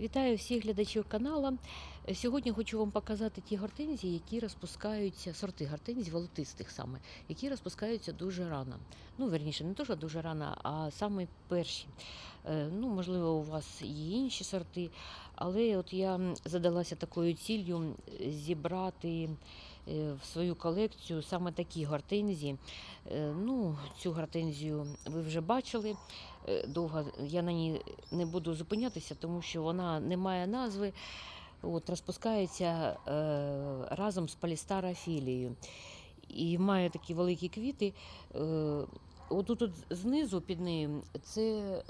Вітаю всіх глядачів каналу. Сьогодні хочу вам показати ті гортензії, які розпускаються, сорти гортензій, волотистих саме, які розпускаються дуже рано. Ну, верніше, не то, що дуже рано, а саме перші. Е, Ну, можливо, у вас є інші сорти, але от я задалася такою ціллю зібрати е, в свою колекцію саме такі гортензії. Е, Ну, цю гортензію ви вже бачили. Е, Довго я на ній не буду зупинятися, тому що вона не має назви. От, розпускається разом з полістарафілією. І має такі великі квіти. Отут от знизу під нею це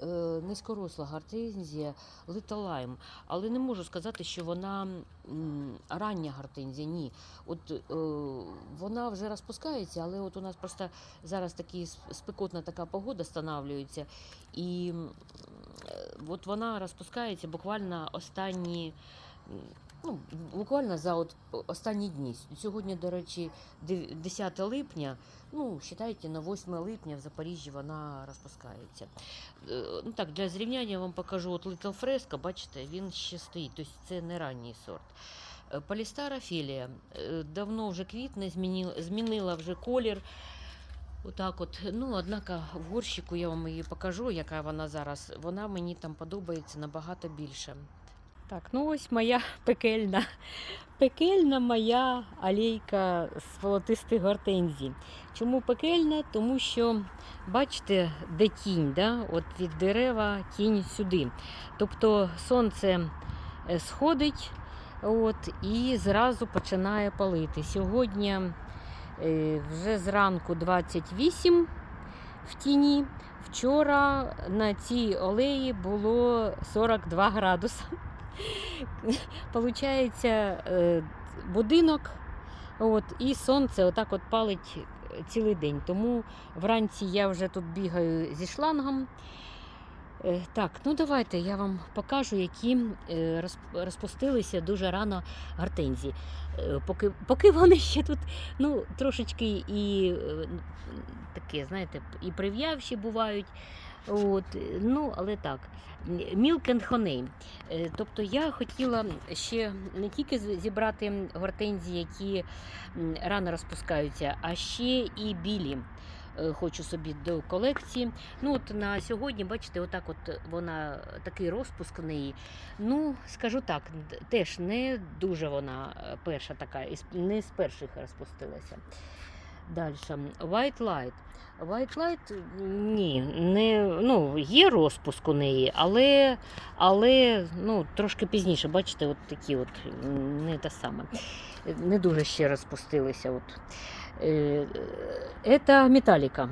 е, низькоросла гортензія Lime. Але не можу сказати, що вона м, рання гортензія. Ні. От е, вона вже розпускається, але от у нас просто зараз такі спекотна така погода становлюється. І е, от вона розпускається буквально останні. Ну, буквально за от останні дні. Сьогодні, до речі, 10 липня. Ну, вважайте, на 8 липня в Запоріжжі вона розпускається. Е, Ну так, для зрівняння я вам покажу от Little Fresco, бачите, він ще стоїть, тобто це не ранній сорт. Е, Полістара філія е, давно вже квітне, змінила, змінила вже колір. Отак от. Ну, однак в горщику я вам її покажу, яка вона зараз. Вона мені там подобається набагато більше. Так, ну ось моя пекельна, пекельна моя алейка з волотистих гортензій. Чому пекельна? Тому що, бачите, де тінь, да? от від дерева тінь сюди. Тобто сонце е, сходить от, і зразу починає палити. Сьогодні е, вже зранку 28 в тіні. Вчора на цій олеї було 42 градуси. Получається е, будинок, от, і сонце отак от палить е, цілий день. Тому вранці я вже тут бігаю зі шлангом. Е, Так, ну давайте я вам покажу, які е, розпустилися дуже рано гортензії. Е, Поки, поки вони ще тут ну, трошечки і таке, знаєте, і прив'явші бувають. От, ну, але так. Milk and Honey. Тобто я хотіла ще не тільки зібрати гортензії, які рано розпускаються, а ще і білі. Е, Хочу собі до колекції. Ну, от на сьогодні, бачите, отак от вона такий розпуск в неї. Ну, скажу так, теж не дуже вона е, перша така, не з перших розпустилася. Далі. White Light. White Light, ні, не, ну, є розпуск у неї, але, але ну, трошки пізніше, бачите, от такі от, не те саме. Не дуже ще розпустилися. От. Е, Це металіка.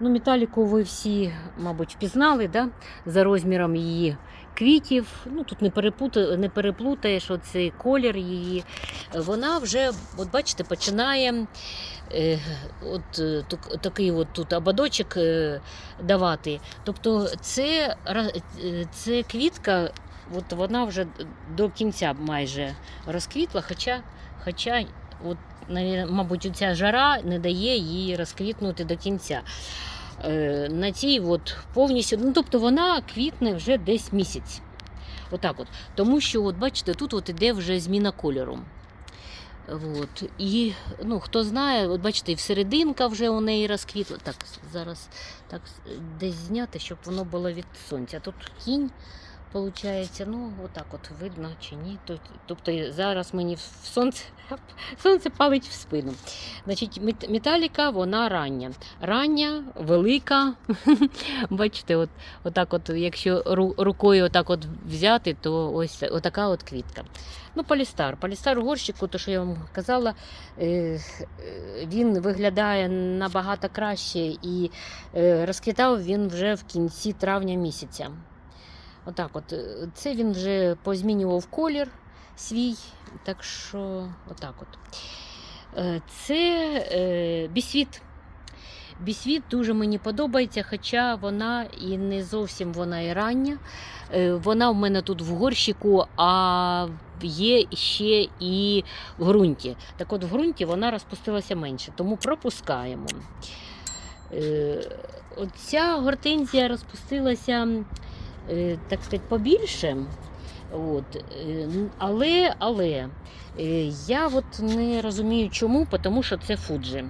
Ну, металіку ви всі, мабуть, впізнали да? за розміром її квітів. Ну, тут не, перепута, не переплутаєш оцей колір її. Вона вже, от бачите, починає е, от, е, такий от тут ободочок е, давати. Тобто це, е, це квітка, от вона вже до кінця майже розквітла, хоча, хоча от, мабуть, ця жара не дає їй розквітнути до кінця. Е, На цій от повністю, ну тобто вона квітне вже десь місяць. Отак от. Тому що, от бачите, тут от іде вже зміна кольору. От. І ну, хто знає, от бачите, і всерединка вже у неї розквітла. Так, зараз так десь зняти, щоб воно було від сонця. Тут тінь, виходить, ну, отак от видно чи ні. Тобто зараз мені в сонце, сонце палить в спину. Значить, металіка, вона рання. Рання, велика. Бачите, от, отак от, якщо рукою отак от взяти, то ось отака от квітка. Ну, полістар. Полістар у горщику, то що я вам казала, е, він виглядає набагато краще і е, розквітав він вже в кінці травня місяця. Отак от. е, Це він вже позмінював колір свій. Так що, отак от. Е, Це е, бісвіт. Бісвіт дуже мені подобається, хоча вона і не зовсім вона і рання. Вона в мене тут в горщику, а є ще і в ґрунті. Так от в ґрунті вона розпустилася менше, тому пропускаємо. Оця гортензія розпустилася, так сказати, побільше. От. е, Але, але е, я от не розумію чому, тому що це Фуджі.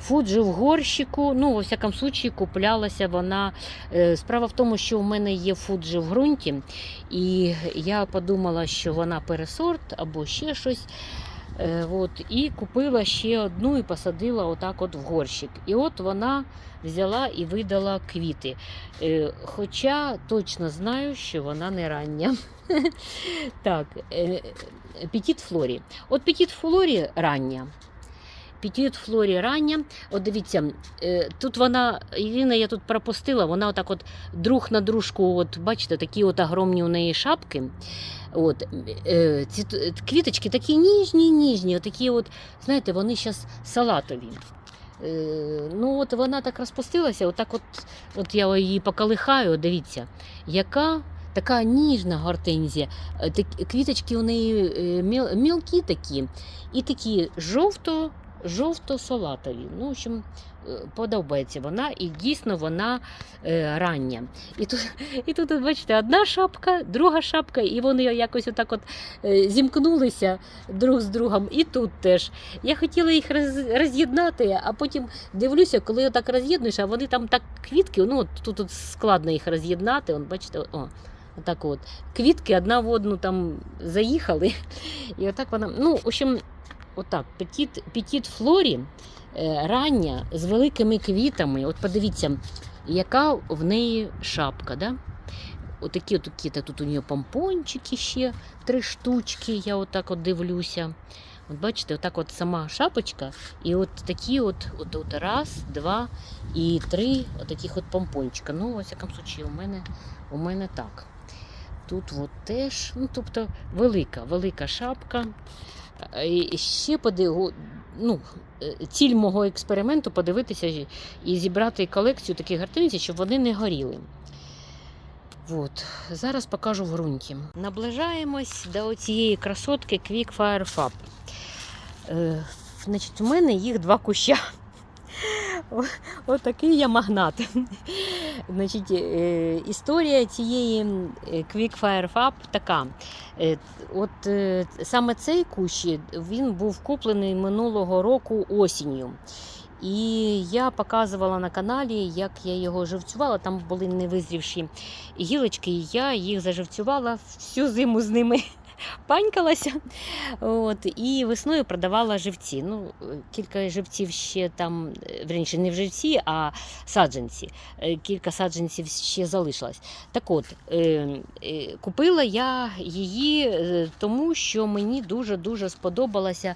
Фуджі в горщику, ну, у всякому случаї, куплялася вона. е, Справа в тому, що у мене є Фуджі в ґрунті, і я подумала, що вона пересорт або ще щось. Е, От, і купила ще одну і посадила отак от в горщик. І от вона взяла і видала квіти. Е, Хоча точно знаю, що вона не рання. Так, е, Петіт Флорі. От Петіт Флорі рання. Петіт Флорі рання. От дивіться, е, тут вона, єдине, я тут пропустила, вона отак от друг на дружку, от бачите, такі от огромні у неї шапки. От, е, ці квіточки такі ніжні, ніжні, такі от, знаєте, вони зараз салатові. Е, ну от Вона так розпустилася, отак от, от я її поколихаю, дивіться, яка така ніжна гортензія. Е, Квіточки у неї е, мілкі такі, і такі жовто, жовто-салатові. Ну, в общем, е, подобається вона, і дійсно вона е, рання. І тут, і тут, бачите, одна шапка, друга шапка, і вони якось отак от е, зімкнулися друг з другом. І тут теж. Я хотіла їх роз, роз'єднати, а потім дивлюся, коли отак роз'єднуєш, а вони там так квітки, ну от тут, тут складно їх роз'єднати. Бачите, о, отак от. Квітки одна в одну там заїхали. І отак вона. Ну, в общем, отак, петіт, петіт флорі е, рання з великими квітами. От подивіться, яка в неї шапка. Да? Отакі от такі, тут у неї помпончики ще три штучки. Я отак от дивлюся. От бачите, отак от сама шапочка, і от такі от, от, от раз, два і три от от помпончика. Ну, у всякому случаї, у мене, у мене так. Тут от теж, ну, тобто велика, велика шапка. Е, ще подиву, ну, е, ціль мого експерименту подивитися і зібрати колекцію таких гортензій, щоб вони не горіли. От. Зараз покажу в ґрунті. Наближаємось до цієї красотки Quick Fire Fab. Е, значить, у мене їх два куща. Отакий я магнат. Значить, е, історія цієї е, Quick Fire Fab така. Е, От саме цей кущ він був куплений минулого року осінню. І я показувала на каналі, як я його живцювала. Там були невизрівші гілочки, і я їх заживцювала всю зиму з ними. Панькалася. От, і весною продавала живці. Ну, кілька живців ще там, е, верніше, не в живці, а саджанці. Е, Кілька саджанців ще залишилось. Так от, е, купила я її тому, що мені дуже-дуже сподобалася,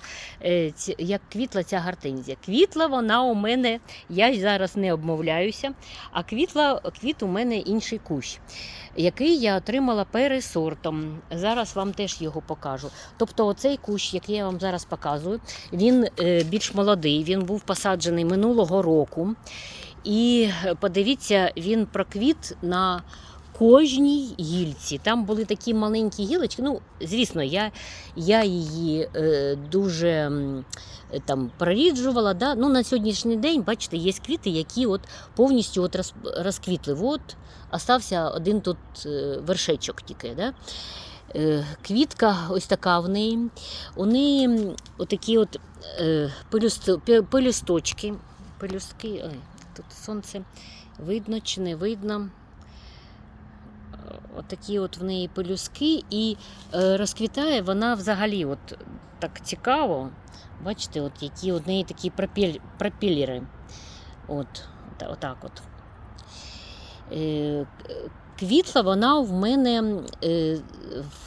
як квітла ця гортензія. Квітла вона у мене, я зараз не обмовляюся, а квітла, квіт у мене інший кущ, який я отримала пересортом. Зараз вам теж його покажу. Тобто, оцей кущ, який я вам зараз показую, він е, більш молодий, він був посаджений минулого року. І е, подивіться, він проквіт на кожній гільці. Там були такі маленькі гілочки. Ну, звісно, я, я її е, дуже е, там проріджувала. Да? Ну, на сьогоднішній день, бачите, є квіти, які от повністю от роз, розквітли. От остався один тут вершечок тільки. Да? Е, Квітка ось така в неї. У неї отакі от е, пелюст- пе- пелюсточки. Пелюстки. Ой, тут сонце видно чи не видно. Е, Отакі от в неї пелюски, і розквітає вона взагалі от так цікаво. Бачите, от які в неї такі пропель, пропелери. От, отак от. Квітла вона в мене е,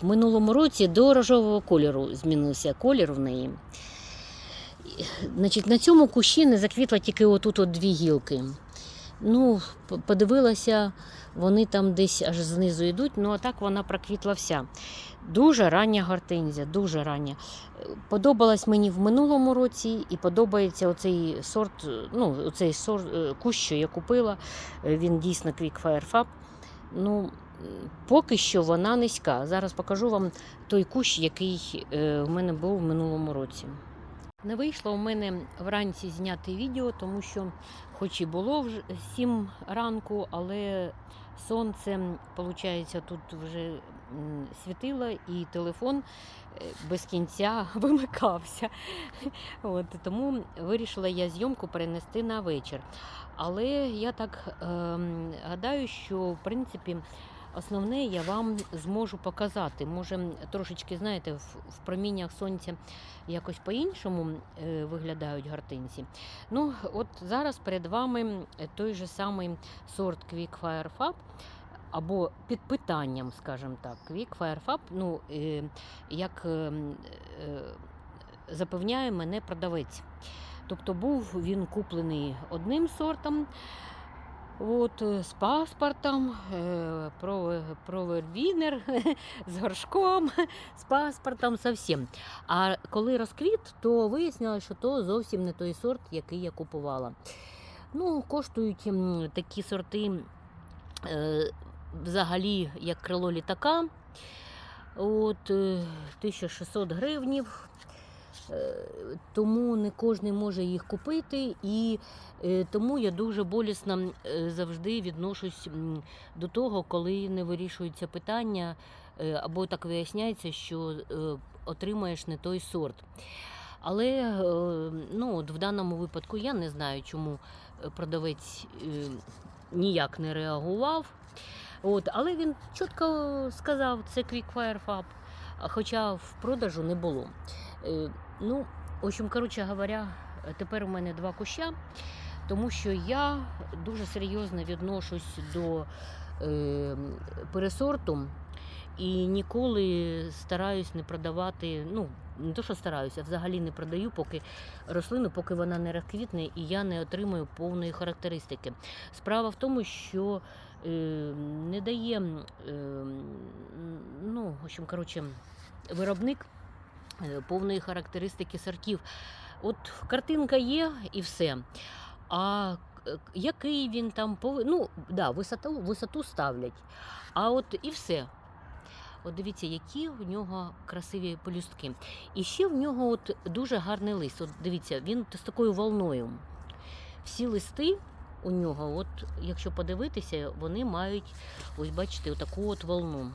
в минулому році до рожового кольору змінився колір в неї. Значить, на цьому кущі не заквітла тільки отут от дві гілки. Ну, подивилася, вони там десь аж знизу йдуть, ну а так вона проквітла вся. Дуже рання гортензія, дуже рання. Подобалась мені в минулому році і подобається оцей сорт, ну, оцей сорт, е, кущ, що я купила. Е, Він дійсно Fire Fab. Ну, поки що вона низька. Зараз покажу вам той кущ, який е, в мене був в минулому році. Не вийшло у мене вранці зняти відео, тому що, хоч і було вже 7 ранку, але сонце, виходить, тут вже світила і телефон е, без кінця вимикався. От, тому вирішила я зйомку перенести на вечір. Але я так ем, гадаю, що в принципі основне я вам зможу показати. Може, трошечки, знаєте, в, проміннях сонця якось по-іншому е, виглядають гортинці. Ну, от зараз перед вами той же самий сорт Quick Fire Fab, або під питанням, скажімо так, Quick Fire Fab, ну, е, як е, е, запевняє мене продавець. Тобто був він куплений одним сортом, от, е, з паспортом, про- провервінер, з горшком, з паспортом, со всім. А коли розквіт, то вияснилося, що то зовсім не той сорт, який я купувала. Ну, коштують такі сорти взагалі як крило літака. От, е, 1600 гривнів. Е, Тому не кожен може їх купити, і е, тому я дуже болісно е, завжди відношусь до того, коли не вирішується питання, е, або так виясняється, що е, отримаєш не той сорт. Але е, ну, от в даному випадку я не знаю, чому е, продавець е, ніяк не реагував. От, але він чітко сказав, це Quick Fire Fab, хоча в продажу не було. Е, ну, в общем, коротше говоря, тепер у мене два куща, тому що я дуже серйозно відношусь до е, пересорту і ніколи стараюсь не продавати. Ну, не то, що стараюся, взагалі не продаю, поки рослину, поки вона не розквітне і я не отримую повної характеристики. Справа в тому, що не дає, е, ну, в общем, коротше, виробник е, повної характеристики сортів. От картинка є і все. А який він там повинен. Ну, да, висоту, висоту ставлять. А от і все. От дивіться, які в нього красиві пелюстки. І ще в нього от дуже гарний лист. От дивіться, він з такою волною. Всі листи у нього, от, якщо подивитися, вони мають, ось бачите, отаку от волну.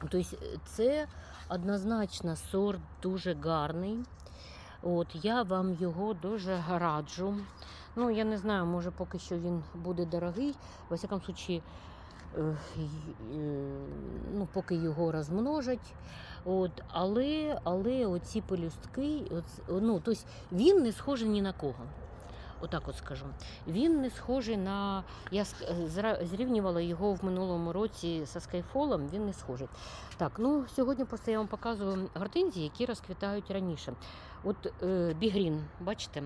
Тобто це однозначно сорт дуже гарний. От, я вам його дуже раджу. Ну, я не знаю, може поки що він буде дорогий. Во всякому случаї, е, е, ну, поки його розмножать. От, але, але оці пелюстки, от, ну, тобто він не схожий ні на кого. Отак от скажу. Він не схожий на. Я е, зрівнювала його в минулому році зі скайфолом, він не схожий. Так, ну сьогодні просто я вам показую гортинзії, які розквітають раніше. От е, бігрін, бачите?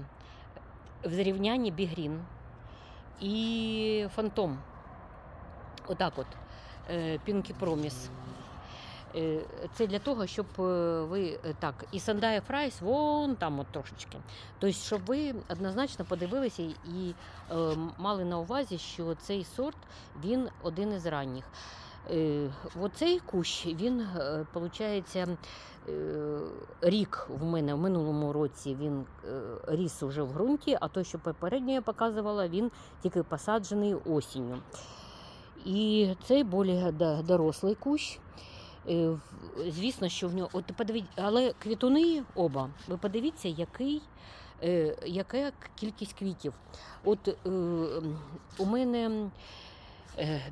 В зрівнянні бігрін і фантом. Отак от. Пінкі Проміс. Е, Це для того, щоб е, ви е, так, і Сандая Фрайс, вон там от трошечки. Тобто, щоб ви однозначно подивилися і е, мали на увазі, що цей сорт він один із ранніх. Е, Оцей кущ, він, виходить, рік в мене в минулому році він е, ріс уже в ґрунті, а той, що попередньо я показувала, він тільки посаджений осінню. І цей більш дорослий кущ. Е, Звісно, що в нього. От подивіть, але квітуни оба. Ви подивіться, який, е, яка кількість квітів. От е, у мене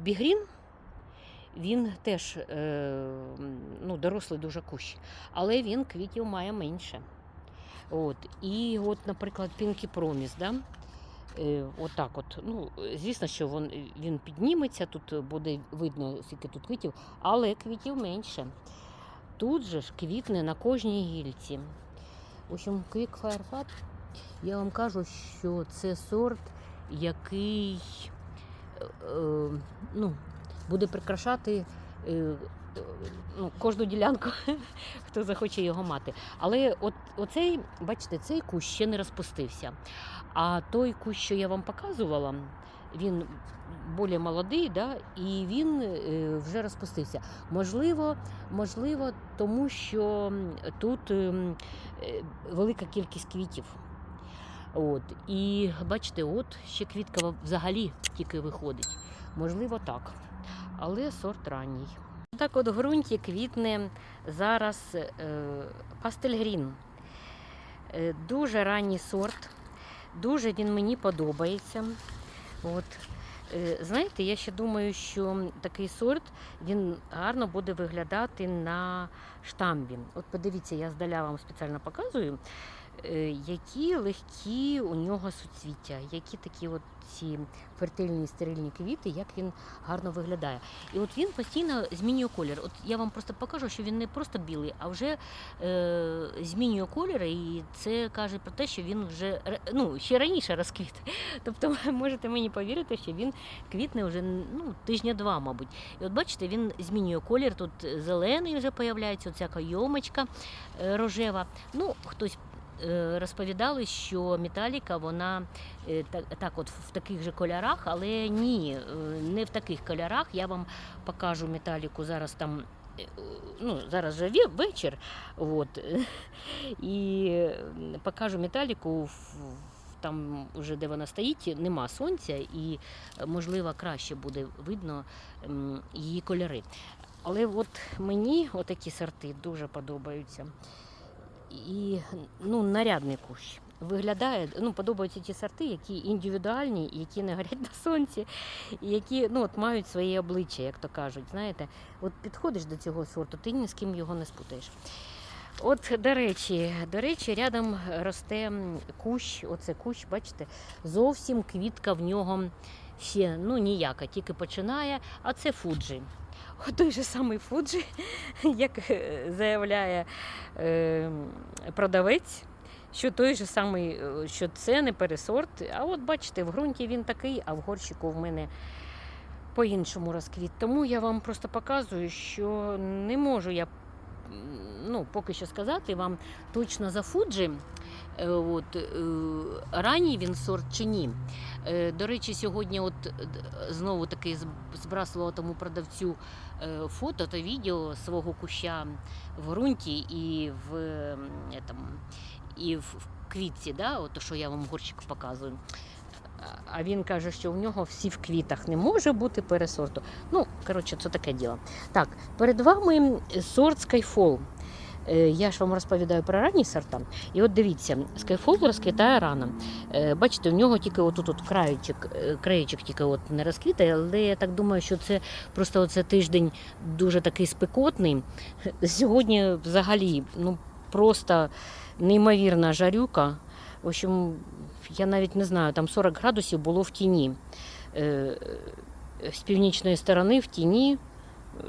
бігрін, він теж ну, дорослий дуже кущ, але він квітів має менше. От. І от, наприклад, Пінкі Проміс, да? Е, Отак от. Ну, звісно, що він, він підніметься, тут буде видно, скільки тут квітів, але квітів менше. Тут же ж квітне на кожній гільці. В общем, Quick Fire Fab, я вам кажу, що це сорт, який е, е, ну, буде прикрашати е, ну, кожну ділянку, хто захоче його мати. Але от, оцей, бачите, цей кущ ще не розпустився. А той кущ, що я вам показувала, він більш молодий, да, і він е, вже розпустився. Можливо, можливо, тому що тут е, велика кількість квітів. От. І бачите, от ще квітка взагалі тільки виходить. Можливо, так. Але сорт ранній. Так от ґрунті квітне зараз е, пастельгрін. Е, дуже ранній сорт, дуже він мені подобається. От. Е, знаєте, я ще думаю, що такий сорт він гарно буде виглядати на штамбі. От подивіться, я здаля вам спеціально показую, які легкі у нього суцвіття, які такі от ці фертильні стерильні квіти, як він гарно виглядає. І от він постійно змінює колір. От я вам просто покажу, що він не просто білий, а вже е, змінює колір, і це каже про те, що він вже ну, ще раніше розквіт. Тобто ви можете мені повірити, що він квітне вже ну, тижня два, мабуть. І от бачите, він змінює колір. Тут зелений вже появляється, оця кайомочка е, рожева. Ну, хтось. Е, Розповідали, що металіка вона е, так, от в таких же кольорах, але ні, е, не в таких кольорах. Я вам покажу металіку зараз там. Ну, зараз же вечір, от, і покажу металіку там, вже де вона стоїть, нема сонця, і можливо краще буде видно її кольори. Але от мені отакі сорти дуже подобаються. І ну, нарядний кущ. Виглядає, ну, подобаються ті сорти, які індивідуальні, які не горять на сонці, які ну, от, мають своє обличчя, як то кажуть. Знаєте, от підходиш до цього сорту, ти ні з ким його не спутаєш. От, до речі, до речі, рядом росте кущ, оце кущ, бачите, зовсім квітка в нього ще ну, ніяка, тільки починає, а це фуджі. Той же самий фуджі, як е, заявляє е, продавець, що той же самий, е, що це не пересорт. А от бачите, в ґрунті він такий, а в горщику в мене по-іншому розквіт. Тому я вам просто показую, що не можу я ну, поки що сказати вам точно за фуджі. Е, От, е, ранній він сорт чи ні. Е, До речі, сьогодні от знову таки збрасувала тому продавцю фото та відео свого куща в ґрунті і в, там, і в в квітці, да, от, що я вам в горщику показую. А- він каже, що у нього всі в квітах не може бути пересорту. Ну, коротше, це таке діло. Так, перед вами сорт Skyfall. Е, Я ж вам розповідаю про ранні сорта. І от дивіться, Skyfall розквітає рано. Е, Бачите, у нього тільки отут от краєчок, е, краєчок тільки от не розквітає, але я так думаю, що це просто оце тиждень дуже такий спекотний. Сьогодні взагалі ну, просто неймовірна жарюка. В общем, я навіть не знаю, там 40 градусів було в тіні. З північної сторони в тіні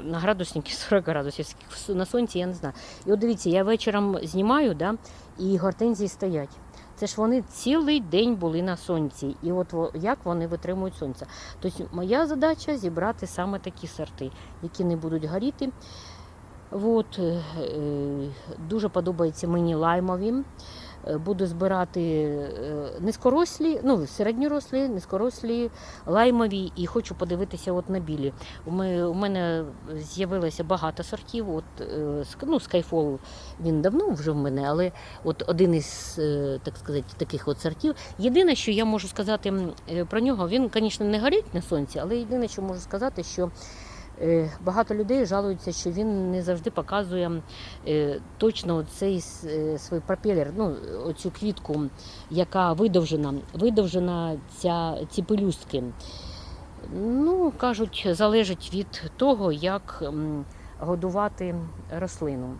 на градуснику 40 градусів. На сонці я не знаю. І от дивіться, я вечором знімаю, да, і гортензії стоять. Це ж вони цілий день були на сонці. І от як вони витримують сонце. Тобто моя задача зібрати саме такі сорти, які не будуть горіти. От, е, е, дуже подобається мені лаймові. Е, Буду збирати е, низькорослі, ну, середньорослі, низькорослі, лаймові і хочу подивитися от на білі. Мене, у мене з'явилося багато сортів. От, е, ну, Skyfall він давно вже в мене, але от один із так сказати, таких от сортів. Єдине, що я можу сказати про нього, він, звісно, не горить на сонці, але єдине, що можу сказати, що багато людей жалуються, що він не завжди показує е, точно цей е, свій пропелер, ну, оцю квітку, яка видовжена, видовжена ця, ці пелюстки. Ну, кажуть, залежить від того, як годувати рослину.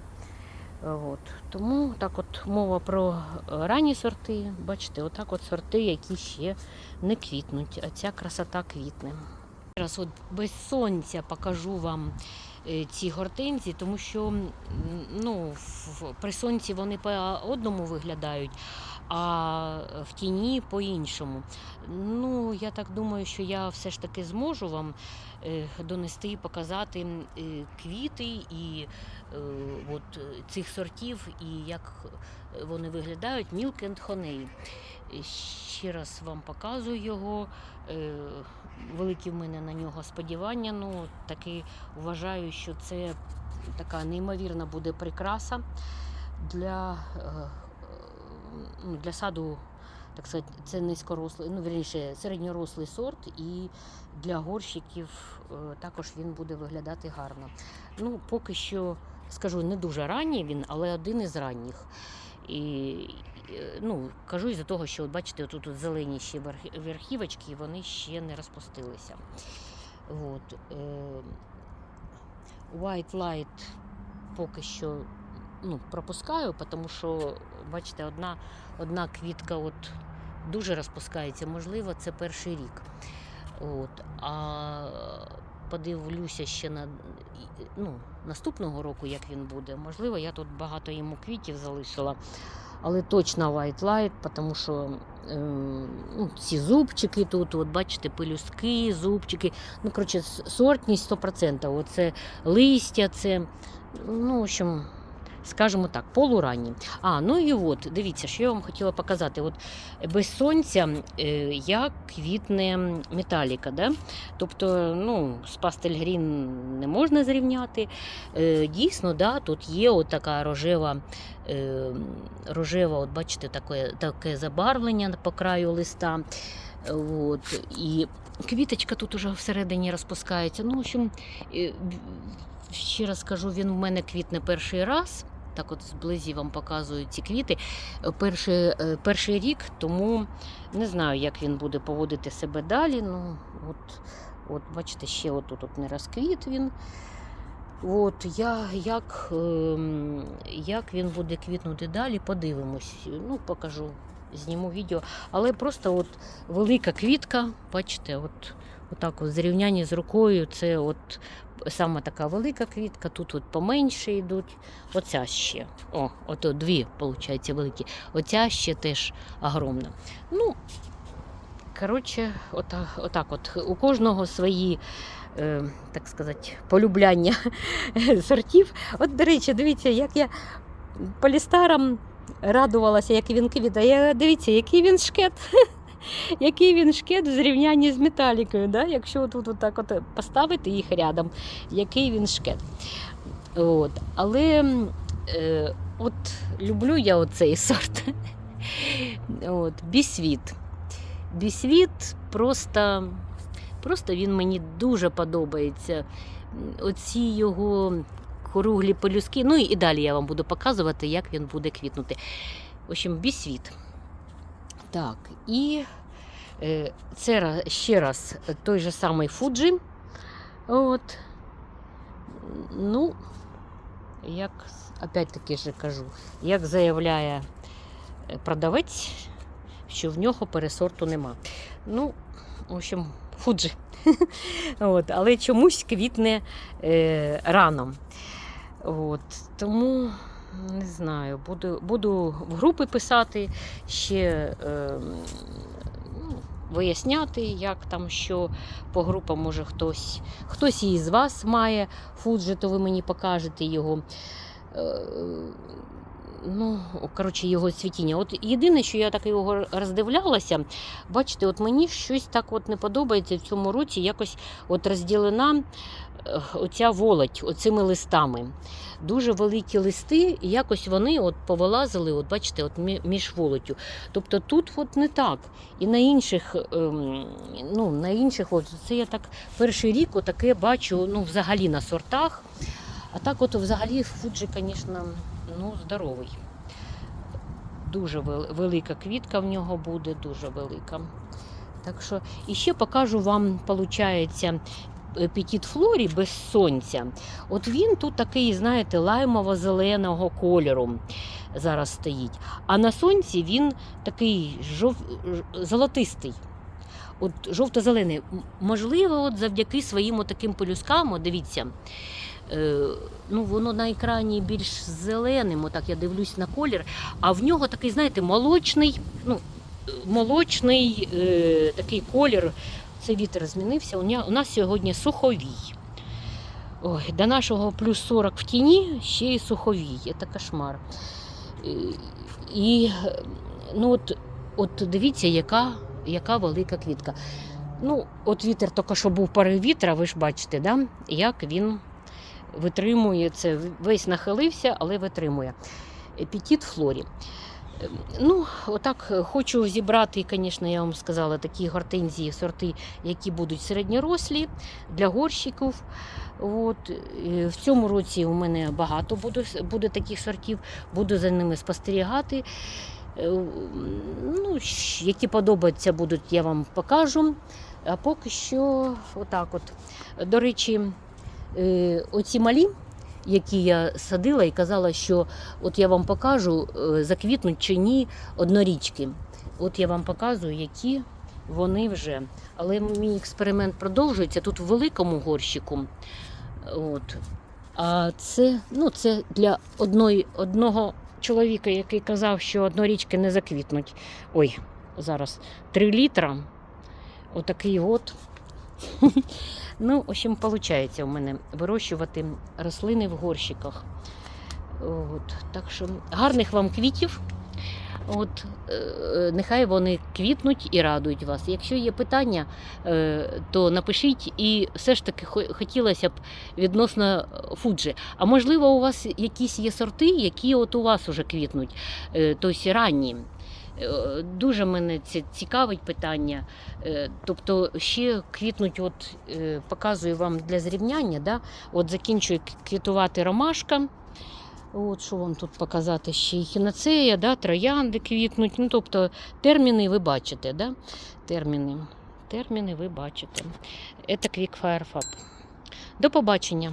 От. Тому так от мова про ранні сорти. Бачите, отак от сорти, які ще не квітнуть, а ця красота квітне. Зараз от без сонця покажу вам е, ці гортензії, тому що ну, при сонці вони по одному виглядають, а в тіні по-іншому. Ну, я так думаю, що я все ж таки зможу вам е, донести і показати е, квіти і от, цих сортів, і як вони виглядають. Milk and Honey. Ще раз вам показую його. Великі в мене на нього сподівання. Ну, таки вважаю, що це така неймовірна буде прикраса для, е, ну, для саду так сказати, це низькорослий, ну вірніше, середньорослий сорт, і для горщиків е, також він буде виглядати гарно. Ну, поки що скажу, не дуже ранній він, але один із ранніх. І ну, кажу із-за того, що от бачите, тут от зелені ще верхівочки, вони ще не розпустилися. От, е, White Light поки що ну, пропускаю, тому що, бачите, одна, одна квітка от дуже розпускається. Можливо, це перший рік. От, а подивлюся ще на ну, наступного року, як він буде. Можливо, я тут багато йому квітів залишила. Але точно White Light, тому що ну, ці зубчики тут, от бачите, пелюстки, зубчики. Ну, коротше, сортність 100%. Оце листя, це, ну, в общем, скажімо так, полуранні. А, ну і от, дивіться, що я вам хотіла показати. От без сонця е, як квітне металіка. Да? Тобто, ну, з пастель грін не можна зрівняти. Е, дійсно, да, тут є така рожева, е, рожева, от бачите, таке, таке забарвлення по краю листа. От, і квіточка тут уже всередині розпускається. Ну, в общем, ще раз скажу, він в мене квітне перший раз. Так от зблизі вам показую ці квіти. Е, Перший, е, перший рік, тому не знаю, як він буде поводити себе далі. Ну, от, от бачите, ще отут от не розквіт він. От, я, як, ем, як він буде квітнути далі, подивимось. Ну, покажу, зніму відео. Але просто от велика квітка, бачите, от, отак от зрівняння з рукою, це от саме така велика квітка, тут от поменше йдуть. Оця ще. О, ото дві, виходить, великі. Оця ще теж огромна. Ну, коротше, отак, отак от. У кожного свої, е, так сказати, полюбляння сортів. От, до речі, дивіться, як я полістарам радувалася, як він квітає. Дивіться, який він шкет. Який він шкет в зрівнянні з металікою, да? якщо тут отак от поставити їх рядом, який він шкет. От. Але е, от люблю я оцей сорт. От, бісвіт. Бісвіт просто, просто він мені дуже подобається. Оці його круглі пелюски. Ну і далі я вам буду показувати, як він буде квітнути. В общем, бісвіт. Так, і е, це ще раз той же самий Фуджі. От. Ну, як опять-таки же кажу, як заявляє е, продавець, що в нього пересорту нема. Ну, в общем, Фуджі. От, але чомусь квітне е, рано. От, тому не знаю, буду, буду в групи писати ще. Е, ну, Виясняти, як там що по групам, може хтось, хтось із вас має фуджи, то ви мені покажете його. Е, Ну, коротше, його цвітіння. От єдине, що я так його роздивлялася, бачите, от мені щось так от не подобається в цьому році, якось от розділена е, оця волоть оцими листами. Дуже великі листи, якось вони от повилазили, от бачите, от між волоттю. Тобто тут от не так. І на інших, ем, ну, на інших, от це я так перший рік отаке бачу ну, взагалі на сортах. А так, от взагалі Фуджі, звісно, ну, здоровий. Дуже велика квітка в нього буде, дуже велика. Так що, і ще покажу вам, виходить, Петіт Флорі без сонця. От він тут такий, знаєте, лаймово-зеленого кольору зараз стоїть. А на сонці він такий жов... золотистий. От жовто-зелений. Можливо, от завдяки своїм таким пелюскам, от дивіться, е, ну, воно на екрані більш зеленим, отак я дивлюсь на колір, а в нього такий, знаєте, молочний, ну, е, молочний е, такий колір. Це вітер змінився. У, нас сьогодні суховій. Ой, до нашого плюс 40 в тіні ще й суховій. Це кошмар. І, і ну, от, от дивіться, яка, яка велика квітка. Ну, от вітер тільки що був порив вітра, ви ж бачите, да? як він витримує це. Весь нахилився, але витримує. Петіт Флорі. Ну, отак е, хочу зібрати, звісно, я вам сказала, такі гортензії, сорти, які будуть середньорослі для горщиків. От. е, В цьому році у мене багато буде, буде таких сортів, буду за ними спостерігати. Е, Ну, які подобаються будуть, я вам покажу. А поки що, отак от. До речі, оці малі, які я садила і казала, що от я вам покажу, е, заквітнуть чи ні однорічки. От я вам показую, які вони вже. Але мій експеримент продовжується тут в великому горщику. От. А це, ну, це для одної, одного чоловіка, який казав, що однорічки не заквітнуть. Ой, зараз 3 літра. Отакий от. Ну, в общем, виходить у мене вирощувати рослини в горщиках. От, так що гарних вам квітів. От, е, нехай вони квітнуть і радують вас. Якщо є питання, е, то напишіть. І все ж таки хо- хотілося б відносно фуджі. А можливо, у вас якісь є сорти, які от у вас уже квітнуть, е, тобто ранні. Е, Дуже мене це цікавить питання. Е, Тобто ще квітнуть, от е, показую вам для зрівняння. Да? От закінчує квітувати ромашка. От що вам тут показати ще і хіноцея, да? троянди квітнуть. Ну, тобто терміни ви бачите. Да? Терміни. Терміни ви бачите. Це Quick Fire До побачення.